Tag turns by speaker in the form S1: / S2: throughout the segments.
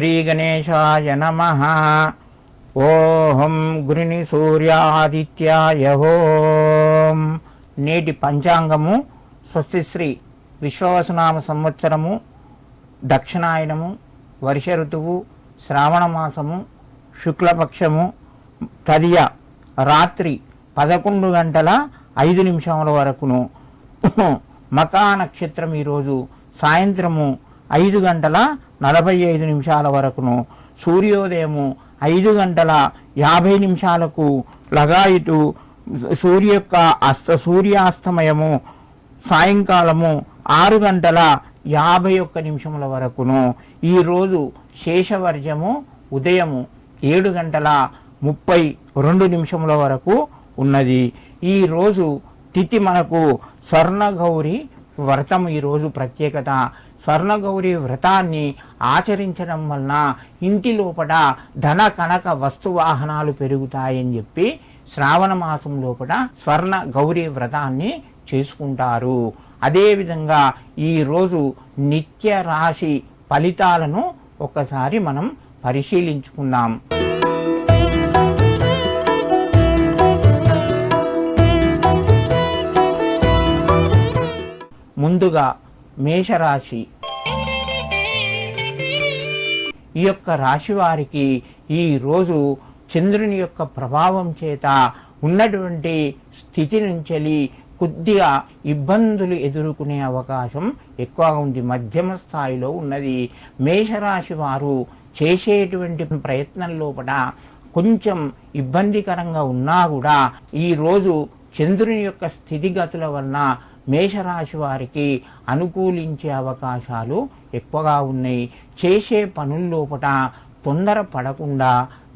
S1: శ్రీగణేశాయ నమ ఓహం గురిని సూర్యాదిత్యాయ ఓం నేటి పంచాంగము స్వస్తిశ్రీ విశ్వవసనామ సంవత్సరము దక్షిణాయనము వర్ష ఋతువు శ్రావణ మాసము శుక్లపక్షము తదియ రాత్రి పదకొండు గంటల ఐదు నిమిషముల వరకును. మకా నక్షత్రం ఈరోజు సాయంత్రము ఐదు గంటల నలభై ఐదు నిమిషాల వరకును సూర్యోదయము ఐదు గంటల యాభై నిమిషాలకు లగాయిటు సూర్య యొక్క అస్త సూర్యాస్తమయము సాయంకాలము ఆరు గంటల యాభై ఒక్క నిమిషముల వరకును ఈరోజు శేషవర్జము ఉదయము ఏడు గంటల ముప్పై రెండు నిమిషముల వరకు ఉన్నది. ఈరోజు తిథి మనకు స్వర్ణగౌరి వ్రతం ఈరోజు ప్రత్యేకత. స్వర్ణగౌరి వ్రతాన్ని ఆచరించడం వలన ఇంటి లోపల ధన కనక వస్తువాహనాలు పెరుగుతాయని చెప్పి శ్రావణ మాసం లోపల స్వర్ణ గౌరీ వ్రతాన్ని చేసుకుంటారు. అదేవిధంగా ఈరోజు నిత్య రాశి ఫలితాలను ఒకసారి మనం పరిశీలించుకుందాం. ముందుగా మేషరాశి. ఈ యొక్క రాశి వారికి ఈ రోజు చంద్రుని యొక్క ప్రభావం చేత ఉన్నటువంటి స్థితి నుంచి కొద్దిగా ఇబ్బందులు ఎదుర్కొనే అవకాశం ఎక్కువగా ఉంది. మధ్యమ స్థాయిలో ఉన్నది. మేషరాశి వారు చేసేటువంటి ప్రయత్నం లోపల కొంచెం ఇబ్బందికరంగా ఉన్నా కూడా ఈ రోజు చంద్రుని యొక్క స్థితిగతుల వలన మేషరాశి వారికి అనుకూలించే అవకాశాలు ఎక్కువగా ఉన్నాయి. చేసే పనుల్లోపట తొందర పడకుండా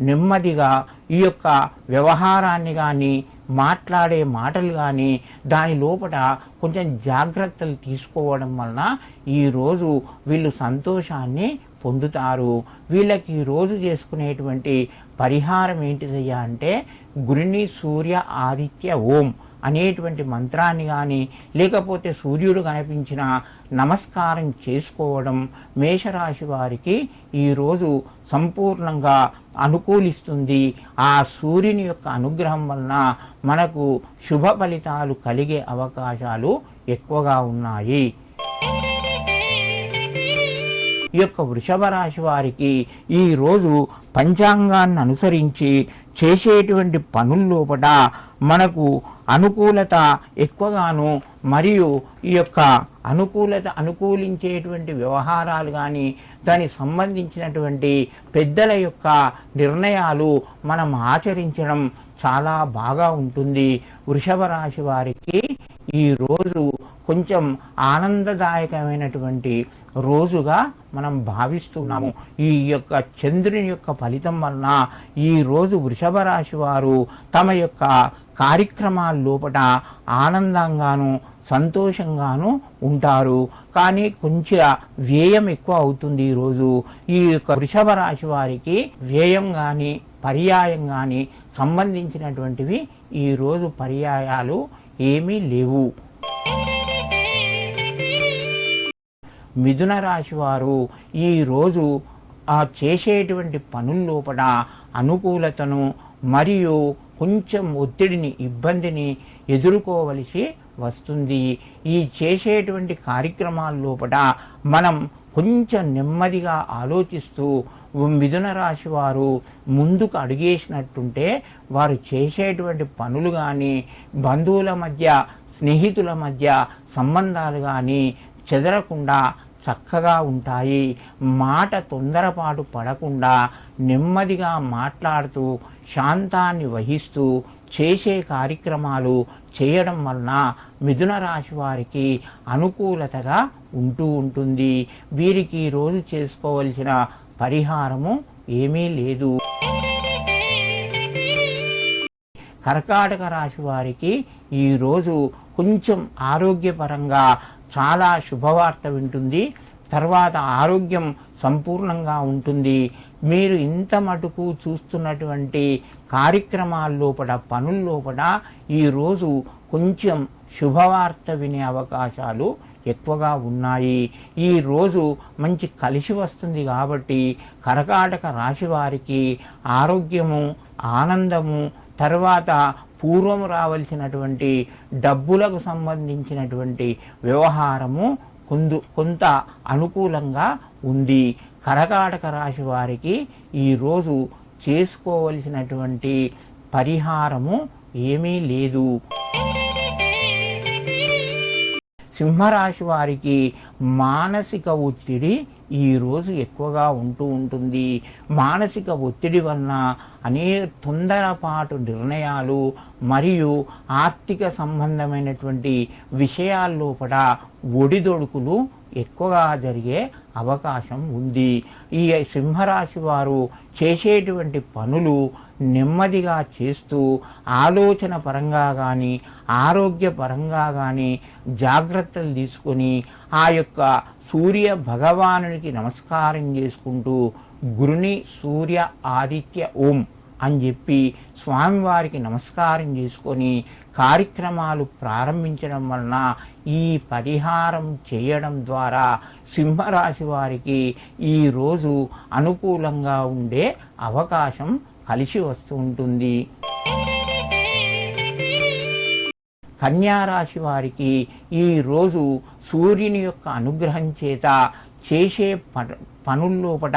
S1: నెమ్మదిగా ఈ యొక్క వ్యవహారాన్ని కానీ మాట్లాడే మాటలు కానీ దాని లోపల కొంచెం జాగ్రత్తలు తీసుకోవడం వలన ఈరోజు వీళ్ళు సంతోషాన్ని పొందుతారు. వీళ్ళకి ఈరోజు రోజు చేసుకునేటువంటి పరిహారం ఏంటిదయ్యా అంటే గురిని సూర్య ఆదిత్య ఓం. అనేటువంటి మంత్రాన్ని కానీ లేకపోతే సూర్యుడు కనిపించిన నమస్కారం చేసుకోవడం మేషరాశి వారికి ఈరోజు సంపూర్ణంగా అనుకూలిస్తుంది. ఆ సూర్యుని యొక్క అనుగ్రహం వలన మనకు శుభ ఫలితాలు కలిగే అవకాశాలు ఎక్కువగా ఉన్నాయి. ఈ యొక్క వృషభ రాశి వారికి ఈ రోజు పంచాంగాన్ని అనుసరించి చేసేటువంటి పనుల్లోపట మనకు అనుకూలత ఎక్కువగాను మరియు ఈ యొక్క అనుకూలత అనుకూలించేటువంటి వ్యవహారాలు కానీ దానికి సంబంధించినటువంటి పెద్దల యొక్క నిర్ణయాలు మనం ఆచరించడం చాలా బాగా ఉంటుంది. వృషభ రాశి వారికి ఈ రోజు కొంచెం ఆనందదాయకమైనటువంటి రోజుగా మనం భావిస్తున్నాము. ఈ యొక్క చంద్రుని యొక్క ఫలితం వలన ఈ రోజు వృషభ రాశి వారు తమ యొక్క కార్యక్రమాల లోపల ఆనందంగాను సంతోషంగాను ఉంటారు. కానీ కొంచెం వ్యయం ఎక్కువ అవుతుంది ఈరోజు ఈ యొక్క వృషభ రాశి వారికి వ్యయం కానీ పర్యాయం కానీ సంబంధించినటువంటివి ఈరోజు పర్యాయాలు ఏమీ లేవు. మిథున రాశి వారు ఈరోజు ఆ చేసేటువంటి పనుల లోపల అనుకూలతను మరియు కొంచెం ఒత్తిడిని ఇబ్బందిని ఎదుర్కోవలసి వస్తుంది. ఈ చేసేటువంటి కార్యక్రమాల లోపల మనం కొంచెం నెమ్మదిగా ఆలోచిస్తూ మిథున రాశి వారు ముందుకు అడిగేసినట్టుంటే వారు చేసేటువంటి పనులు కానీ బంధువుల మధ్య స్నేహితుల మధ్య సంబంధాలు కానీ చెదరకుండా చక్కగా ఉంటాయి. మాట తొందరపాటు పడకుండా నెమ్మదిగా మాట్లాడుతూ శాంతాన్ని వహిస్తూ చేసే కార్యక్రమాలు చేయడం వలన మిథున రాశి వారికి అనుకూలతగా ఉంటూ ఉంటుంది. వీరికి రోజు చేసుకోవలసిన పరిహారము ఏమీ లేదు. కర్కాటక రాశి వారికి ఈరోజు కొంచెం ఆరోగ్యపరంగా చాలా శుభవార్త వింటుంది. తర్వాత ఆరోగ్యం సంపూర్ణంగా ఉంటుంది. మీరు ఇంత మటుకు చూస్తున్నటువంటి కార్యక్రమాల లోపల పనుల లోపల ఈరోజు కొంచెం శుభవార్త వినే అవకాశాలు ఎక్కువగా ఉన్నాయి. ఈ రోజు మంచి కలిసి వస్తుంది కాబట్టి కరకాటక రాశి వారికి ఆరోగ్యము ఆనందము తర్వాత పూర్వం రావలసినటువంటి డబ్బులకు సంబంధించినటువంటి వ్యవహారము కొందు కొంత అనుకూలంగా ఉంది. కరకాటక రాశి వారికి ఈరోజు చేసుకోవలసినటువంటి పరిహారము ఏమీ లేదు. సింహరాశి వారికి మానసిక ఒత్తిడి ఈరోజు ఎక్కువగా ఉంటూ ఉంటుంది. మానసిక ఒత్తిడి వలన అనేక తొందరపాటు నిర్ణయాలు మరియు ఆర్థిక సంబంధమైనటువంటి విషయాల లోపల ఒడిదొడుకులు ఎక్కువగా జరిగే అవకాశం ఉంది. ఈ సింహరాశి వారు చేసేటువంటి పనులు నెమ్మదిగా చేస్తూ ఆలోచన పరంగా కానీ ఆరోగ్య పరంగా కానీ జాగ్రత్తలు తీసుకొని ఆ యొక్క సూర్య భగవానునికి నమస్కారం చేసుకుంటూ గురుని సూర్య ఆదిత్య ఓం అని చెప్పి స్వామివారికి నమస్కారం చేసుకొని కార్యక్రమాలు ప్రారంభించడం వలన ఈ పరిహారం చేయడం ద్వారా సింహరాశి వారికి ఈరోజు అనుకూలంగా ఉండే అవకాశం కలిసి వస్తూ ఉంటుంది. కన్యారాశి వారికి ఈ రోజు సూర్యుని యొక్క అనుగ్రహం చేత చేసే ప- పనుల్లోపట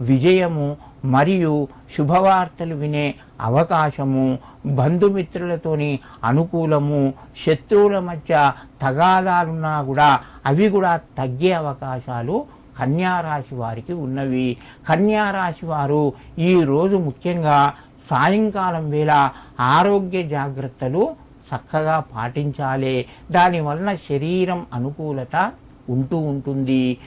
S1: విజయము మరియు శుభవార్తలు వినే అవకాశము బంధుమిత్రులతోని అనుకూలము శత్రువుల మధ్య తగాదాలున్నా కూడా అవి కూడా తగ్గే అవకాశాలు కన్యారాశి వారికి ఉన్నవి. కన్యారాశి వారు ఈరోజు ముఖ్యంగా సాయంకాలం వేళ ఆరోగ్య జాగ్రత్తలు చక్కగా పాటించాలి. దానివలన శరీరం అనుకూలత ఉంటూ ఉంటుంది.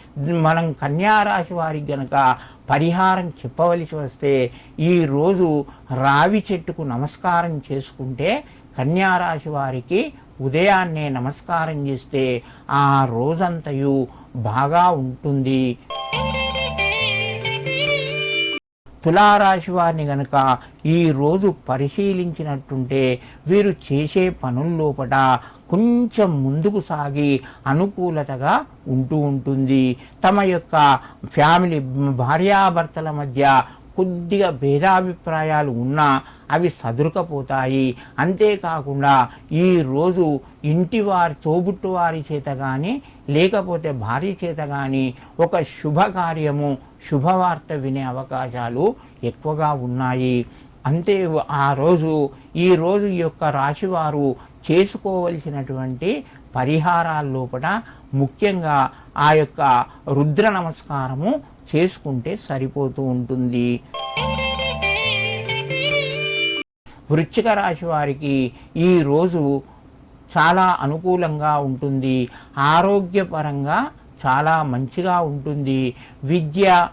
S1: మనం కన్యారాశి వారికి గనక పరిహారం చెప్పవలసి వస్తే ఈ రోజు రావి చెట్టుకు నమస్కారం చేసుకుంటే కన్యారాశి వారికి ఉదయాన్నే నమస్కారం చేస్తే ఆ రోజంతయు బాగా ఉంటుంది. తులారాశి వారిని గనక ఈరోజు పరిశీలించినట్టుంటే వీరు చేసే పనుల్లోపట కొంచెం ముందుకు సాగి అనుకూలతగా ఉంటూ ఉంటుంది. తమ యొక్క ఫ్యామిలీ భార్యాభర్తల మధ్య కొద్దిగా భేదాభిప్రాయాలు ఉన్నా అవి సదురుకపోతాయి. అంతేకాకుండా ఈ రోజు ఇంటి వారి తోబుట్టు వారి చేత కానీ లేకపోతే భార్య చేత కానీ ఒక శుభకార్యము శుభవార్త వినే అవకాశాలు ఎక్కువగా ఉన్నాయి. అంతే ఆ రోజు ఈ రోజు ఈ యొక్క రాశివారు చేసుకోవలసినటువంటి పరిహారాల లోపల ముఖ్యంగా ఆ యొక్క రుద్ర నమస్కారము చేసుకుంటే సరిపోతూ ఉంటుంది. వృశ్చిక రాశి వారికి ఈ రోజు చాలా అనుకూలంగా ఉంటుంది. ఆరోగ్యపరంగా చాలా మంచిగా ఉంటుంది. విద్య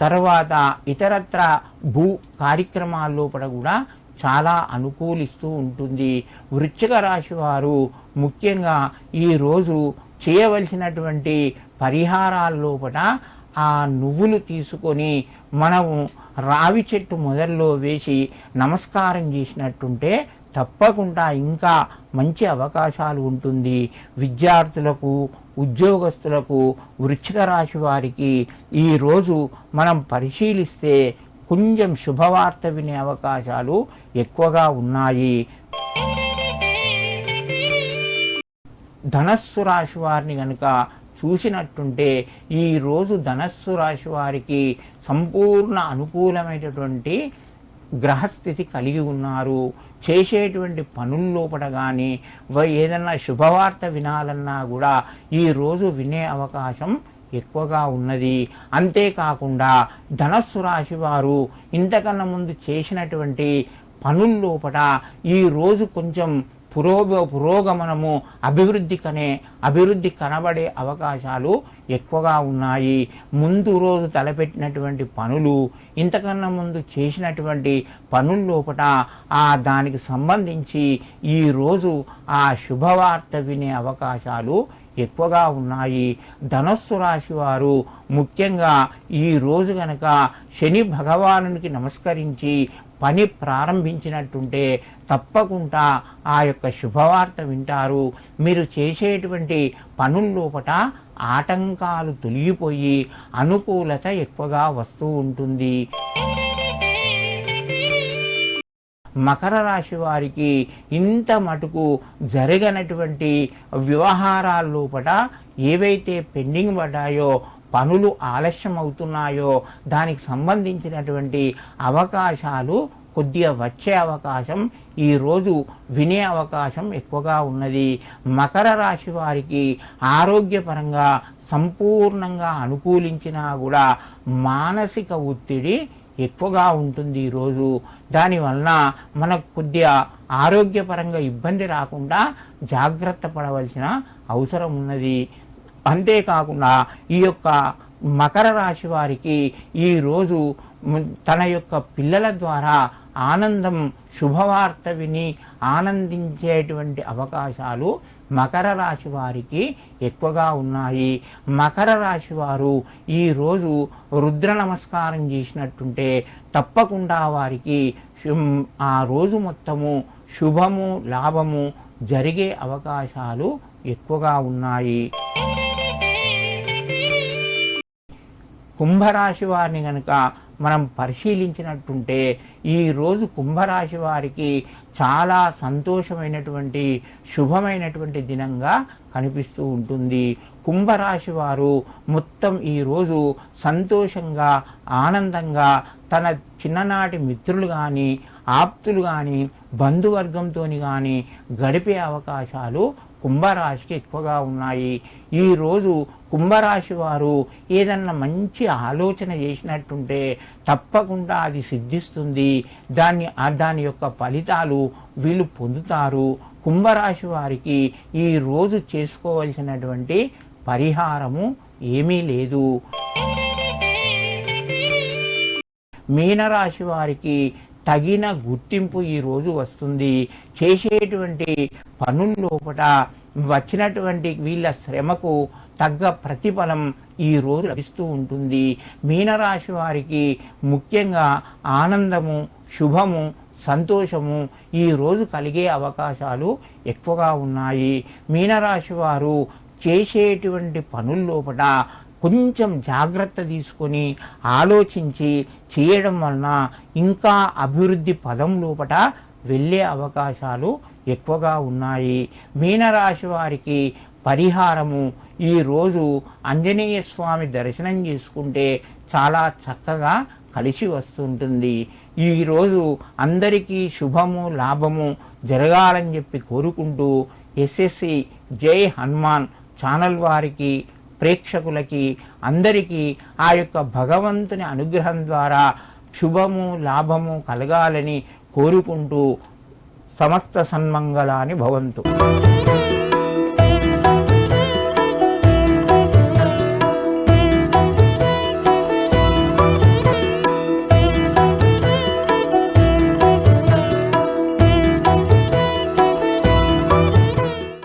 S1: తర్వాత ఇతరత్ర భూ కార్యక్రమాల లోపల కూడా చాలా అనుకూలిస్తూ ఉంటుంది. వృశ్చిక రాశి వారు ముఖ్యంగా ఈ రోజు చేయవలసినటువంటి పరిహారాల లోపల ఆ నువ్వులు తీసుకొని మనము రావి చెట్టు మొదల్లో వేసి నమస్కారం చేసినట్టుంటే తప్పకుండా ఇంకా మంచి అవకాశాలు ఉంటుంది. విద్యార్థులకు ఉద్యోగస్తులకు వృచ్చిక రాశి వారికి ఈరోజు మనం పరిశీలిస్తే కొంచెం శుభవార్త వినే అవకాశాలు ఎక్కువగా ఉన్నాయి. ధనస్సు రాశి వారిని కనుక చూసినట్టుంటే ఈరోజు ధనస్సు రాశి వారికి సంపూర్ణ అనుకూలమైనటువంటి గ్రహస్థితి కలిగి ఉన్నారు. చేసేటువంటి పనుల్లోపట కానీ ఏదన్నా శుభవార్త వినాలన్నా కూడా ఈ రోజు వినే అవకాశం ఎక్కువగా ఉన్నది. అంతేకాకుండా ధనస్సు రాశి వారు ఇంతకన్నా ముందు చేసినటువంటి పనుల్లోపట ఈరోజు కొంచెం పురోగ పురోగమనము అభివృద్ధి కనే అభివృద్ధి కనబడే అవకాశాలు ఎక్కువగా ఉన్నాయి. ముందు రోజు తలపెట్టినటువంటి పనులు ఇంతకన్నా ముందు చేసినటువంటి పనుల్లోపట ఆ దానికి సంబంధించి ఈరోజు ఆ శుభవార్త వినే అవకాశాలు ఎక్కువగా ఉన్నాయి. ధనస్సు రాశి వారు ముఖ్యంగా ఈ రోజు గనక శని భగవానునికి నమస్కరించి పని ప్రారంభించినట్టుంటే తప్పకుండా ఆ యొక్క శుభవార్త వింటారు. మీరు చేసేటువంటి పనుల్లోపట ఆటంకాలు తొలగిపోయి అనుకూలత ఎక్కువగా వస్తూ ఉంటుంది. మకర రాశి వారికి ఇంత మటుకు జరగనటువంటి వ్యవహారాల లోపల ఏవైతే పెండింగ్ పడ్డాయో పనులు ఆలస్యం అవుతున్నాయో దానికి సంబంధించినటువంటి అవకాశాలు కొద్దిగా వచ్చే అవకాశం ఈరోజు వినే అవకాశం ఎక్కువగా ఉన్నది. మకర రాశి వారికి ఆరోగ్యపరంగా సంపూర్ణంగా అనుకూలించినా కూడా మానసిక ఒత్తిడి ఎక్కువగా ఉంటుంది ఈరోజు దానివలన మనకు కొద్దిగా ఆరోగ్యపరంగా ఇబ్బంది రాకుండా జాగ్రత్త పడవలసిన అవసరం ఉన్నది. అంతేకాకుండా ఈ యొక్క మకర రాశి వారికి ఈరోజు తన యొక్క పిల్లల ద్వారా ఆనందం శుభవార్త విని ఆనందించేటువంటి అవకాశాలు మకర రాశి వారికి ఎక్కువగా ఉన్నాయి. మకర రాశి వారు ఈరోజు రుద్ర నమస్కారం చేసినట్టుంటే తప్పకుండా వారికి ఆ రోజు మొత్తము శుభము లాభము జరిగే అవకాశాలు ఎక్కువగా ఉన్నాయి. కుంభరాశి వారిని కనుక మనం పరిశీలించినట్టుంటే ఈ రోజు కుంభరాశి వారికి చాలా సంతోషమైనటువంటి శుభమైనటువంటి దినంగా కనిపిస్తూ ఉంటుంది. కుంభరాశి వారు మొత్తం ఈరోజు సంతోషంగా ఆనందంగా తన చిన్ననాటి మిత్రులు కానీ ఆప్తులు కానీ బంధువర్గంతో కానీ గడిపే అవకాశాలు కుంభరాశికి ఎక్కువగా ఉన్నాయి. ఈ రోజు కుంభరాశి వారు ఏదన్నా మంచి ఆలోచన చేసినట్టుంటే తప్పకుండా అది సిద్ధిస్తుంది. దాన్ని దాని యొక్క ఫలితాలు వీళ్ళు పొందుతారు. కుంభరాశి వారికి ఈ రోజు చేసుకోవలసినటువంటి పరిహారము ఏమీ లేదు. మీనరాశి వారికి తగిన గుర్తింపు ఈ రోజు వస్తుంది. చేసేటువంటి పనుల లోపల వచ్చినటువంటి వీళ్ళ శ్రమకు తగ్గ ప్రతిఫలం ఈ రోజు లభిస్తూ ఉంటుంది. మీనరాశి వారికి ముఖ్యంగా ఆనందము శుభము సంతోషము ఈ రోజు కలిగే అవకాశాలు ఎక్కువగా ఉన్నాయి. మీనరాశి వారు చేసేటువంటి పనుల లోపల కొంచెం జాగ్రత్త తీసుకొని ఆలోచించి చేయడం వలన ఇంకా అభివృద్ధి పదం లోపట వెళ్ళే అవకాశాలు ఎక్కువగా ఉన్నాయి. మీనరాశి వారికి పరిహారము ఈరోజు ఆంజనేయ స్వామి దర్శనం చేసుకుంటే చాలా చక్కగా కలిసి వస్తుంటుంది. ఈరోజు అందరికీ శుభము లాభము జరగాలని చెప్పి కోరుకుంటూ ఎస్ఎస్సి జై హనుమాన్ ఛానల్ వారికి ప్రేక్షకులకి అందరికీ ఆ యొక్క భగవంతుని అనుగ్రహం ద్వారా శుభము లాభము కలగాలని కోరుకుంటూ సమస్త సన్మంగళాని భవంతు.